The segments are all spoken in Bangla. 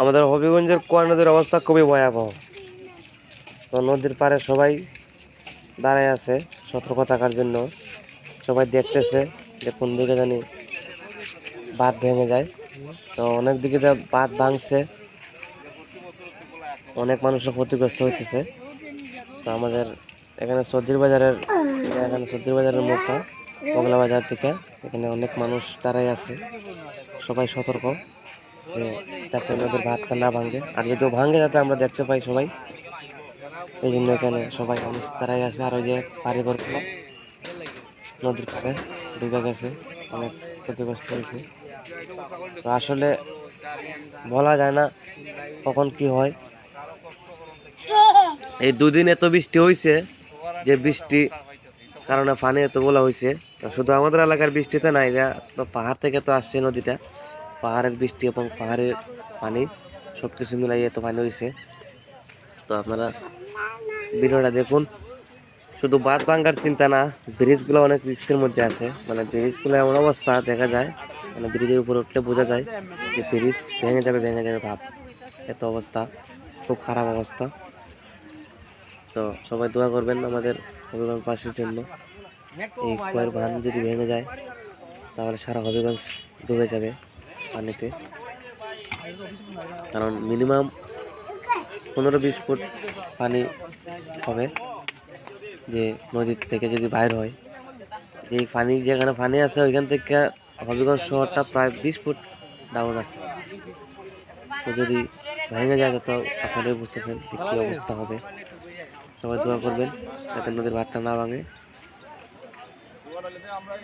আমাদের হবিগঞ্জের কোয়া নদীর অবস্থা খুবই ভয়াবহ। তো নদীর পাড়ে সবাই দাঁড়ায় আছে সতর্ক থাকার জন্য। সবাই দেখতেছে যে কোন দিকে জানি বাঁধ ভেঙে যায়। তো অনেক দিকে যা বাঁধ ভাঙছে, অনেক মানুষের ক্ষতিগ্রস্ত হইতেছে। তো আমাদের এখানে সর্দির বাজারের, এখানে সর্দির বাজারের মুখটা বগলা বাজার থেকে। এখানে অনেক মানুষ দাঁড়াই আছে। সবাই সতর্ক। যাতে আমাদের ভাতটা না ভাঙে। আর যদিও ভাঙে যাতে আমরা দেখতে পাই সবাই। এই জন্য এখানে সবাই মানুষ দাঁড়াই আছে। আর ওই যে পারিবারগুলো নদীর পাড়ে ডুবে গেছে। অনেক ক্ষতিগ্রস্ত হয়েছে। আসলে বলা যায় না কখন কি হয়। এই দুদিন এত বৃষ্টি হয়েছে যে বৃষ্টি কারণে পানি এতগুলো হয়েছে শুধু আমাদের এলাকার বৃষ্টিতে না এটা তো পাহাড় থেকে তো আসছে নদীটা। পাহাড়ের বৃষ্টি এবং পাহাড়ের পানি সব কিছু মিলাই এত পানি হয়েছে তো আপনারা ভিডিওটা দেখুন। শুধু বাদ ভাঙ্গার চিন্তা না, ব্রিজগুলো অনেক রিক্সের মধ্যে আছে। মানে ব্রিজগুলো এমন অবস্থা, দেখা যায় মানে ব্রিজের উপরে উঠলে বোঝা যায় যে ব্রিজ ভেঙে যাবে ভেঙে যাবে ভাব এত অবস্থা, খুব খারাপ অবস্থা। তো সবাই দোয়া করবেন আমাদের হবিগঞ্জ পাশের জন্য। এই কয়ের বাঁধ যদি ভেঙে যায়, তাহলে সারা হবিগঞ্জ ডুবে যাবে। পানিতে। কারণ মিনিমাম পনেরো বিশ ফুট পানি হবে যে নদীর থেকে যদি বাইর হয়। যে পানি যেখানে পানি আছে, ওইখান থেকে হবিগঞ্জ শহরটা প্রায় বিশ ফুট ডাউন আছে। তো যদি ভেঙে যায়, তো আপনারাই বুঝতেছেন যে কী অবস্থা হবে। সবাই দোয়া করবেন যাতে নদীর ভাতটা না ভাঙে। আমরা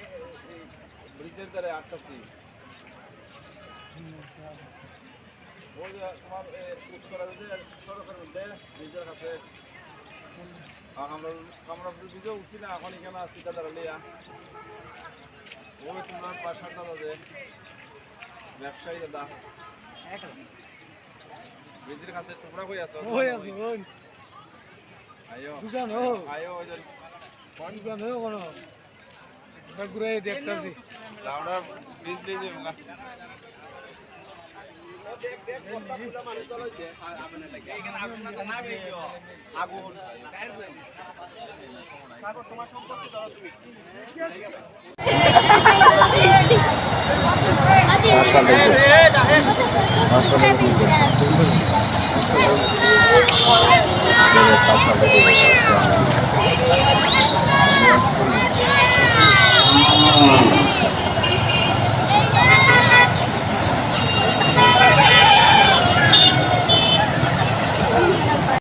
আমরা ভিডিও উঠছি না এখন এখানে আসছি দাদা লিয়া ওই তোমার পাশার দাদা যে ব্যবসায়ী দাদা ব্রিজের কাছে তোমরা কই আছো ওই আছে ওই আয়ো দোকান ও আয়ো ওই যে দোকান ও কোন আমরা যাব না Thank